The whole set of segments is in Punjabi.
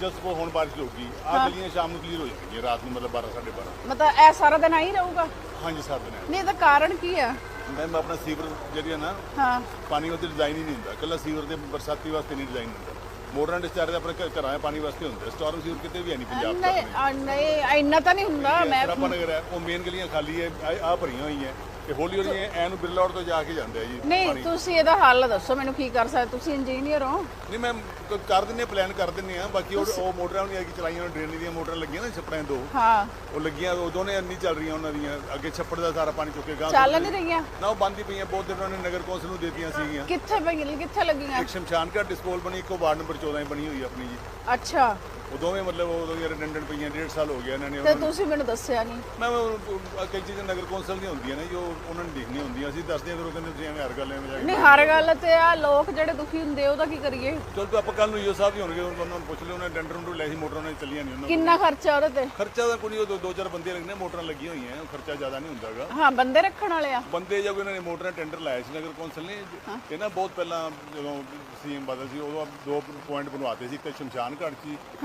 ਜਸ ਕੋ ਹੁਣ ਬਾਰਿਸ਼ ਹੋਊਗੀ ਆ ਗਲੀਆਂ ਸ਼ਾਮ ਨੂੰ ਕਲੀਅਰ ਹੋ ਜਾਣਗੀਆਂ ਰਾਤ ਨੂੰ ਮਤਲਬ 12 12:30 ਮਤਲਬ ਇਹ ਸਾਰਾ ਦਿਨ ਆਈ ਰਹੂਗਾ? ਹਾਂਜੀ ਸਰ ਦਿਨ ਨਹੀਂ ਇਹਦਾ ਕਾਰਨ ਕੀ ਆ? ਮੈਮ ਆਪਣਾ ਸੀਵਰ ਜਿਹੜੀ ਹੈ ਨਾ ਹਾਂ। ਪਾਣੀ ਉਹਦੇ ਡਿਜ਼ਾਈਨ ਹੀ ਨਹੀਂ ਹੁੰਦਾ। ਕੱਲਾ ਸੀਵਰ ਦੇ ਬਰਸਾਤੀ ਵਾਸਤੇ ਨਹੀਂ ਡਿਜ਼ਾਈਨ ਹੁੰਦਾ। ਮੋਟਰਾਂ ਡਿਸਚਾਰਜ ਆਪਣੇ ਘ- ਘਰਾਂ 'ਚ ਪਾਣੀ ਵਾਸਤੇ ਹੁੰਦਾ। ਸਟਾਰਮ ਸੀਵਰ ਕਿਤੇ ਵੀ ਹੈ ਨਹੀਂ ਪੰਜਾਬ 'ਚ ਨਹੀਂ ਆ, ਨਹੀਂ ਇੰਨਾ ਤਾਂ ਨਹੀਂ ਹੁੰਦਾ ਮੈਂ ਸਰਾਪਾ ਨਗਰ ਹੈ ਉਹ ਮੇਨ ਗਲੀਆਂ ਖਾਲੀ ਹੈ ਆ ਭਰੀਆਂ ਹੋਈਆਂ। ਤੇ ਹੌਲੀ ਹੌਲੀ ਐਨ ਬਿਰਲਾ ਰੋਡ ਤੋਂ ਜਾ ਕੇ ਜਾਂਦੇ ਆ ਜੀ ਨਹੀਂ ਤੁਸੀਂ ਇਹਦਾ ਹੱਲ ਦੱਸੋ ਮੈਨੂੰ ਕੀ ਕਰ ਸਕਦੇ? ਤੁਸੀਂ ਇੰਜੀਨੀਅਰ ਹੋ। ਨਹੀਂ ਮੈਂ ਕ- ਕਰ ਦਿੰਨੇ ਪਲਾਨ ਕਰ ਦਿੰਨੇ ਆ ਬਾਕੀ ਉਹ ਉਹ ਮੋਟਰਾਂ ਨਹੀਂ ਕਿ ਚਲਾਈਆਂ ਹੋਈਆਂ ਡਰੇਨ ਦੀਆਂ ਮੋਟਰਾਂ ਲੱਗੀਆਂ ਨਾ ਛੱਪੜਾਂ ਦੋ। ਹਾਂ। ਉਹ ਲੱਗੀਆਂ ਉਹ ਦੋਨੇ ਨਹੀਂ ਚੱਲ ਰਹੀਆਂ ਉਹਨਾਂ ਦੀਆਂ ਅੱਗੇ ਛੱਪੜ ਦਾ ਸਾਰਾ ਪਾਣੀ ਚੁੱਕੇ ਗਾਂ ਚੱਲ ਨਹੀਂ ਰਹੀਆਂ। ਨਾ ਉਹ ਬੰਦ ਹੀ ਪਈਆਂ ਬਹੁਤ ਦਿਨ ਉਹਨਾਂ ਨੇ ਨਗਰ ਕੌਂਸਲ ਨੂੰ ਦੇਤੀਆਂ ਸੀਗੀਆਂ। ਕਿੱਥੇ ਪਈਆਂ ਕਿੱਥੇ ਲੱਗੀਆਂ? ਇੱਕ ਸ਼ਮਸ਼ਾਨ ਘਾਟ ਡਿਸਪੋਲ ਬਣੀ ਇੱਕੋ ਵਾਰਡ ਨੰਬਰ 14 'ਚ ਬਣੀ ਹੋਈ ਆ ਆਪਣੀ ਜੀ। ਅੱਛਾ। ਉਹ ਦੋਵੇਂ ਮਤਲਬ ਉਹ ਦੋਵੇਂ ਰਿਡੰਡੈਂਟ ਪਈਆਂ ਡੇਢ ਸਾਲ ਹੋ ਗਿਆ ਇਹਨਾਂ ਨੇ ਤੇ ਤੁਸੀਂ ਮੈਨੂੰ ਦੱਸਿਆ ਨਹੀਂ। ਮੈਂ ਉਹ- ਕਈ ਚੀਜ਼ਾਂ ਨਗਰ ਕੌਂਸਲ ਦੀਆਂ ਹੁੰਦੀਆਂ ਨੇ ਜੋ ਉਹਨਾਂ ਨੂੰ ਦੇਖਣੀਆਂ ਹੁੰਦੀਆਂ। ਅਸੀਂ ਦੱਸਦੇ ਹਾਂ ਫਿਰ ਉਹ ਕਹਿੰਦੇ ਤੁਸੀਂ ਐਵੇਂ ਹਰ ਗੱਲ ਐਵੇਂ ਜਾ ਕੇ ਨਹੀਂ ਹਰ ਗੱਲ ਤੇ ਆ ਲੋਕ ਜਿਹੜੇ ਦੁਖੀ ਹੁੰਦੇ ਉਹਦਾ ਕੀ ਕਰੀਏ? ਚਲ ਤੂੰ ਆਪਾਂ ਕੱਲ ਨੂੰ ਯੋ ਸਾਹਿਬ ਹੀ ਹੋਣਗੇ ਉਹਨਾਂ ਨੂੰ ਪੁੱਛ ਲਿਓ ਉਹਨਾਂ ਡੰਡਰ ਨੂੰ ਲੈ ਸੀ ਮੋਟਰਾਂ ਨੇ ਚੱਲੀਆਂ ਨਹੀਂ ਉਹਨਾਂ ਕਿੰਨਾ ਖਰਚਾ ਉਹਦੇ ਤੇ? ਖਰਚਾ ਤਾਂ ਕੋਈ ਨਹੀਂ ਉਹ ਦੋ- ਦੋ ਚਾਰ ਬੰਦੇ ਲੱਗਣੇ ਮੋਟਰਾਂ ਲੱਗੀਆਂ ਹੋਈਆਂ ਉਹ ਖਰਚਾ ਜ਼ਿਆਦਾ ਨਹੀਂ ਹੁੰਦਾਗਾ। ਹਾਂ ਬੰਦੇ ਰੱਖਣ ਵਾਲੇ ਆ। ਬੰਦੇ ਜਾਂ ਕੋਈ ਉਹਨਾਂ ਨੇ ਮੋਟਰਾਂ ਟੈਂਡਰ ਲਾਇਆ ਸੀ ਨਗਰ ਕੌਂਸਲ ਨੇ ਇਹ ਨਾ ਬਹੁਤ ਪਹਿਲਾਂ ਜਦੋਂ ਸੀਐਮ ਬਦਲ ਸੀ ਉਦੋਂ ਦੋ ਪੁਆਇੰਟ ਬਣਵਾਤੇ ਸੀ ਇੱਕ ਸ਼ਮਸ਼ਾਨ ਘਾਟ ਸੀ ਇੱਕ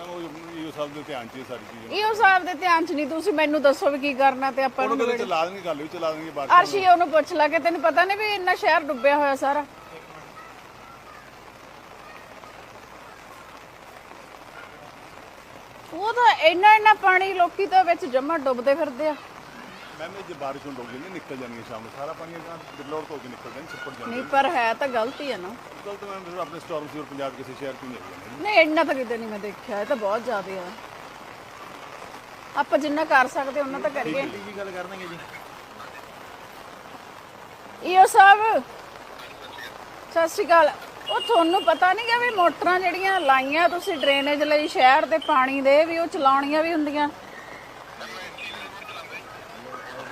ਮੈਂ ਉਹ ਇਹ ਸਭ ਦੇ ਧਿਆਨ ਚ ਇਹ ਸਾਰੀ ਚੀਜ਼ਾਂ। ਇਹੋ ਸਾਹਿਬ ਦੇ ਧਿਆਨ ਚ ਨਹੀਂ ਤੁਸੀਂ ਮੈਨੂੰ ਦੱਸੋ ਵੀ ਕੀ ਕਰਨਾ ਤੇ ਆਪਾਂ ਉਹਨੂੰ ਨੂੰ ਕਹਿੰਦੇ ਚਲਾ ਦੇਣਗੇ ਗੱਲ ਵੀ ਚਲਾ ਦੇਣਗੇ ਬਾਅਦ ਅਰਸ਼ੀ ਉਹਨੂੰ ਪੁੱਛ ਲਾ ਕੇ ਤੈਨੂੰ ਪਤਾ ਨਹੀਂ ਵੀ ਇੰਨਾ ਸ਼ਹਿਰ ਡੁੱਬਿਆ ਹੋਇਆ ਸਾਰਾ। ਉਹ ਤਾਂ ਇੰਨਾ ਇੰਨਾ ਪਾਣੀ ਲੋਕੀ ਤਾਂ ਵਿੱਚ ਜਮਾ ਡੁੱਬਦੇ ਫਿਰਦੇ ਆ। ਮੈਂ ਮੈਂ ਜੇ ਬਾਰਿਸ਼ ਹੋਣ ਲੱਗੀ ਨਹੀਂ ਨਿਕਲ ਜਾਣਗੇ ਸ਼ਾਮ ਨੂੰ। ਸਾਰਾ ਪਾਣੀ ਅਗਾਂ ਬਿਰਲੋੜ ਤੋਂ ਹੋ ਕੇ ਨਿਕਲ ਜਾਣ ਛੱਪੜ ਜਾਂਦੇ ਨਹੀਂ ਪਰ ਹੈ ਤਾਂ ਗਲਤੀ ਹੈ ਨਾ। ਕੱਲ ਤਾਂ ਮੈਂ ਫਿਰ ਆਪਣੇ ਸਟਾਰਮ ਸੀਵਰ ਪੰਜਾਬ ਕਿਸੇ ਸ਼ਹਿਰ ਤੋਂ ਨਹੀਂ ਆਈ ਨਹੀਂ ਇੰਨਾ ਤਾਂ ਕਿਤੇ ਨਹੀਂ ਮੈਂ ਦੇਖਿਆ ਇਹ ਤਾਂ ਬਹੁਤ ਜ਼ਿਆਦਾ ਆ। ਆਪਾਂ ਜਿੰਨਾ ਕਰ ਸਕਦੇ ਉਹਨਾਂ ਤਾਂ ਕਰੀਏ। ਕੀ ਗੱਲ ਕਰਨਗੇ ਜੀ। ਈਓ ਸਾਹਿਬ ਸਤਿ ਸ਼੍ਰੀ ਅਕਾਲ। ਉਹ ਤੁਹਾਨੂੰ ਪਤਾ ਨਹੀਂ ਕਿ ਵੀ ਮੋਟਰਾਂ ਜਿਹੜੀਆਂ ਲਾਈਆਂ ਤੁਸੀਂ ਡਰੇਨੇਜ ਲਈ ਸ਼ਹਿਰ ਦੇ ਪਾਣੀ ਦੇ ਵੀ ਉਹ ਚਲਾਉਣੀਆਂ ਵੀ ਹੁੰਦੀਆਂ। ਤੇ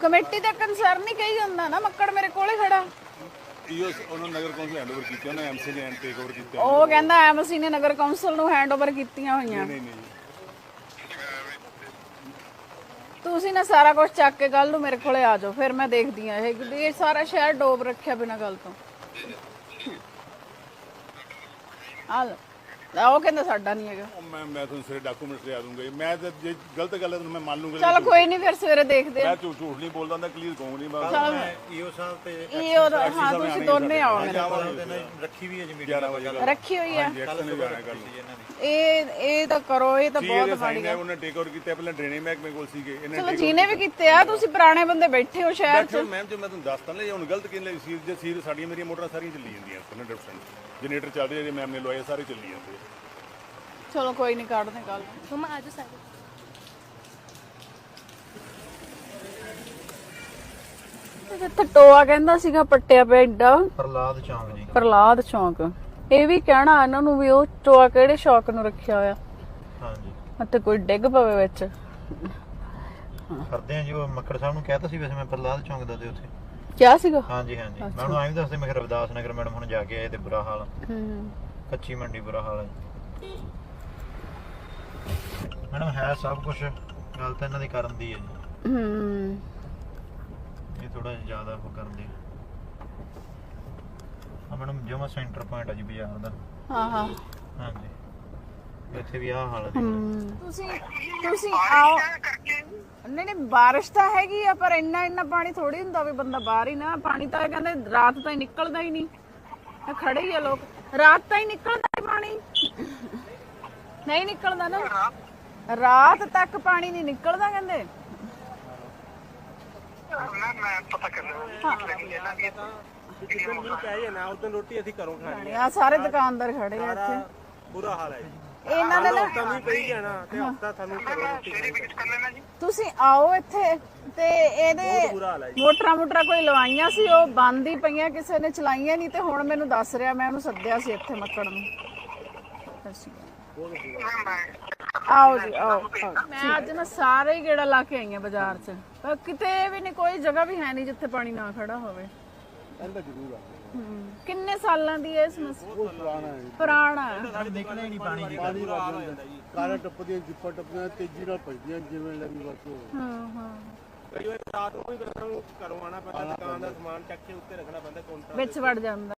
ਕਮੇਟੀ ਦਾ ਕੰਸਰਨ ਨਹੀਂ ਕਹੀ ਜਾਂਦਾ ਨਾ ਮੱਕੜ ਮੇਰੇ ਕੋਲੇ ਖੜਾ। ਇਹੋ ਉਹਨਾਂ ਨਗਰ ਕੌਂਸਲ ਹੈਂਡਓਵਰ ਕੀਤੀ ਉਹਨੇ ਐਮਸੀ ਨੇ ਟੇਕ ਓਵਰ ਕੀਤਾ। ਉਹ ਕਹਿੰਦਾ ਐਮਸੀ ਨੇ ਨਗਰ ਕੌਂਸਲ ਨੂੰ ਹੈਂਡਓਵਰ ਕੀਤੀਆਂ ਹੋਈਆਂ। ਨਹੀਂ ਨਹੀਂ ਤੁਸੀਂ ਨਾ ਸਾਰਾ ਕੁਝ ਚੱਕ ਕੇ ਕੱਲ ਨੂੰ ਮੇਰੇ ਕੋਲੇ ਆ ਜਾਓ ਫਿਰ ਮੈਂ ਦੇਖਦੀ ਆ ਇਹ ਇਹ ਸਾਰਾ ਸ਼ਹਿਰ ਡੋਬ ਰੱਖਿਆ ਬਿਨਾਂ ਗੱਲ ਤੋਂ। ਆ ਲਓ। ਲੈ, ਉਹ ਕਹਿੰਦਾ ਸਾਡਾ ਨਹੀਂ ਹੈਗਾ। ਉਹ ਮੈਂ ਮੈਂ ਤੁਹਾਨੂੰ ਸਾਰੇ ਡਾਕੂਮੈਂਟਸ ਲਿਆ ਦੂੰਗਾ ਜੀ। ਮੈਂ ਤਾਂ ਜੇ ਗਲਤ ਗੱਲ ਹੈ ਤਾਂ ਮੈਂ ਮੰਨ ਲੂੰਗਾ। ਚਲ ਕੋਈ ਨਹੀਂ ਫਿਰ ਸਵੇਰੇ ਦੇਖਦੇ ਆ ਮੈਂ ਝੂਠ ਝੂਠ ਨਹੀਂ ਬੋਲਦਾ ਮੈਂ ਕਲੀਅਰ ਕਹੂੰ ਨਹੀਂ ਮੈਂ ਮੈਂ ਈਓ ਸਾਹਿਬ ਤੇ ਇਹ ਉਹਦਾ ਹਾਂ ਤੁਸੀਂ ਦੋਨੇ ਆਓ ਮੇਰੇ ਨਾਲ ਰੱਖੀ ਵੀ ਹੈ ਜੀ ਮੀਟਿੰਗ 11 ਵਜੇ ਰੱਖੀ ਹੋਈ ਆ ਐਕਸ਼ਨ ਨਹੀਂ ਜਾਣਾ ਕੱਲ ਇਹਨਾਂ ਨੇ ਇਹ ਇਹ ਤਾਂ ਕਰੋ ਇਹ ਤਾਂ ਬਹੁਤ ਮਾੜੀ ਸਾਈਨ ਹੈ ਉਹਨੇ ਟੇਕ ਓਵਰ ਕੀਤਾ ਪਹਿਲਾਂ ਡਰੇਨੇਜ ਮਹਿਕਮੇ ਕੋਲ ਸੀਗੇ ਇਹਨੇ ਚਲੋ ਜਿਹਨੇ ਵੀ ਕੀਤੇ। ਆ ਤੁਸੀਂ ਪੁਰਾਣੇ ਬੰਦੇ ਬੈਠੇ ਹੋ ਸ਼ਹਿਰ 'ਚ। ਮੈਮ ਜੇ ਮੈਂ ਤੁਹਾਨੂੰ ਦੱਸਤਾ ਨਾ ਜੇ ਹੁਣ ਗਲਤ ਕਿਨ ਲਈ ਸੀ ਜੇ ਸੀ ਸਾਡੀਆਂ ਮੇਰੀਆਂ ਮੋਟਰਾਂ ਸਾਰੀਆਂ ਚੱਲੀ ਜਾਂਦੀਆਂ 100% ਜਨਰੇਟਰ ਚੱਲ ਰਿਹਾ ਜੇ ਮੈਮ ਨੇ ਲਵਾਏ ਸਾਰੇ ਚੱਲੀ ਜਾਂਦੇ ਚਲੋ ਕੋਈ ਨਹੀਂ ਕੱਢਦੇ ਕੱਲ ਮਮਾ ਆਜੋ ਸਾਰੇ। ਇੱਥੇ ਟੋਆ ਕਹਿੰਦਾ ਸੀਗਾ ਪੱਟਿਆ ਪਿਆ ਏਡਾ। ਪ੍ਰਲਾਦ ਚੌਂਕ ਜੀ। ਪ੍ਰਲਾਦ ਚੌਂਕ। ਇਹ ਵੀ ਕਹਿਣਾ ਇਹਨਾਂ ਨੂੰ ਵੀ ਉਹ ਟੋਆ ਕਿਹੜੇ ਸ਼ੌਕ ਨੂੰ ਰੱਖਿਆ ਹੋਇਆ। ਹਾਂਜੀ। ਅਤੇ ਕੋਈ ਡਿੱਗ ਪਵੇ ਵਿੱਚ। ਕਰਦੇ ਆ ਜੀ ਉਹ ਮੱਕੜ ਸਾਹਿਬ ਨੂੰ ਕਹਿਤਾ ਸੀ ਵੈਸੇ ਮੈਂ ਪ੍ਰਲਾਦ ਚੌਂਕ ਦਾ ਤੇ ਉੱਥੇ। ਕਿਆ ਸੀਗਾ? ਹਾਂਜੀ ਹਾਂਜੀ। ਮੈਂ ਉਹਨੂੰ ਐਂ ਵੀ ਦੱਸਦੇ ਮੈਂ ਕਿਹਾ ਰਵਿਦਾਸ ਨਗਰ ਮੈਡਮ ਹੁਣ ਜਾ ਕੇ ਆਏ ਤੇ ਬੁਰਾ ਹਾਲ। ਹੂੰ। ਕੱਚੀ ਮੰਡੀ ਬੁਰਾ ਹਾਲ ਹੈ। ਮੈਡਮ ਹੈ ਸਭ ਕੁਝ ਗੱਲ ਤਾਂ ਇਹਨਾਂ ਦੀ ਕਰਨ ਦੀ ਹੈ ਜੀ। ਹੂੰ। ਇਹ ਥੋੜਾ ਜ਼ਿਆਦਾ ਉਹ ਕਰਦੇ ਆ ਮੈਡਮ ਜਮਾ ਸੈਂਟਰ ਪੁਆਇੰਟ ਆ ਜੀ ਬਾਜ਼ਾਰ ਦਾ। ਹਾਂ ਹਾਂ। ਹਾਂਜੀ। ਇੱਥੇ ਵੀ ਆਹ ਹਾਲ ਹੈ। ਤੁਸੀਂ ਤੁਸੀਂ ਆਓ। ਨਹੀਂ ਨਹੀਂ ਬਾਰਿਸ਼ ਤਾਂ ਹੈਗੀ ਆ ਪਰ ਇੰਨਾ ਇੰਨਾ ਪਾਣੀ ਥੋੜੀ ਹੁੰਦਾ ਵੀ ਬੰਦਾ ਬਾਹਰ ਹੀ ਨਾ ਪਾਣੀ ਤਾਂ ਇਹ ਕਹਿੰਦੇ ਰਾਤ ਤਾਂ ਹੀ ਨਿਕਲਦਾ ਹੀ ਨਹੀਂ। ਇਹ ਖੜੇ ਹੀ ਆ ਲੋਕ। ਰਾਤ ਤਾਂ ਹੀ ਨਿਕਲਦਾ ਹੀ ਪਾਣੀ। ਨਹੀਂ ਨਿਕਲਦਾ ਨਾ। ਰਾਤ ਤੱਕ ਪਾਣੀ ਨਹੀਂ ਨਿਕਲਦਾ ਕਹਿੰਦੇ। ਮੈਂ ਮੈਂ ਪਤਾ ਕਰ ਇਹਨਾਂ ਦੀ ਜਿੱਦਣ ਮੀਂਹ ਪੈ ਜਾਏ ਨਾ ਉਦੋਂ ਰੋਟੀ ਅਸੀਂ ਘਰੋਂ ਖਾਣੀ ਆ। ਸਾਰੇ ਦੁਕਾਨਦਾਰ ਖੜੇ ਆ ਇੱਥੇ। ਬੁਰਾ ਹਾਲ ਹੈ ਜੀ। ਇਹਨਾਂ ਦੇ ਨਾ ਮੀਂਹ ਪਈ ਜਾਣਾ ਤੇ ਹਫਤਾ ਜੀ। ਤੁਸੀਂ ਆਓ ਇੱਥੇ ਤੇ ਇਹਦੇ ਮੋਟਰਾਂ ਮੋਟਰਾਂ ਕੋਈ ਲਵਾਈਆਂ ਸੀ ਉਹ ਬੰਦ ਹੀ ਪਈਆਂ ਕਿਸੇ ਨੇ ਚਲਾਈਆਂ ਨਹੀਂ ਤੇ ਹੁਣ ਮੈਨੂੰ ਦੱਸ ਰਿਹਾ ਮੈਂ ਉਹਨੂੰ ਸੱਦਿਆ ਸੀ ਇੱਥੇ ਮੱਕੜ ਨੂੰ। ਆਓ ਜੀ ਆਓ। ਮੈਂ ਅੱਜ ਨਾ ਸਾਰੇ ਹੀ ਗੇੜਾ ਲਾ ਕੇ ਆਈ ਆ ਬਾਜ਼ਾਰ 'ਚ। ਪਰ ਕਿਤੇ ਵੀ ਨਹੀਂ ਕੋਈ ਜਗ੍ਹਾ ਵੀ ਹੈ ਨਹੀਂ ਜਿੱਥੇ ਪਾਣੀ ਨਾ ਖੜਾ ਹੋਵੇ। ਇਹਦਾ ਜ਼ਰੂਰ ਆ। ਕਿੰਨੇ ਸਾਲਾਂ ਦੀ ਹੈ ਇਹ ਸਮੱਸਿਆ ਉਹ ਪੁਰਾਣਾ ਹੈ ਪੁਰਾਣਾ? ਹੈ। ਨਿਕਲੇ ਹੀ ਨਹੀਂ ਪਾਣੀ ਦੀ ਪਾਣੀ ਵੱਜ ਜਾਂਦਾ ਕਾਰਾਂ ਟੱਪਦੀਆਂ ਜਿੱਪਾਂ ਟੱਪਦੀਆਂ ਤੇਜ਼ੀ ਨਾਲ ਭਜਦੀਆਂ ਜਿਵੇਂ ਲੱਗੀ ਬਸ ਉਹ। ਹਾਂ ਹਾਂ। ਕਈ ਵਾਰ ਰਾਤ ਨੂੰ ਵੀ ਸਾਨੂੰ ਘਰੋਂ ਆਣਾ ਪੈਂਦਾ ਦੁਕਾਨ ਦਾ ਸਮਾਨ ਚੱਕ ਕੇ ਉੱਤੇ ਰੱਖਣਾ ਪੈਂਦਾ ਕਾਊਂਟਰ ਵਿੱਚ ਵੜ ਜਾਂਦਾ।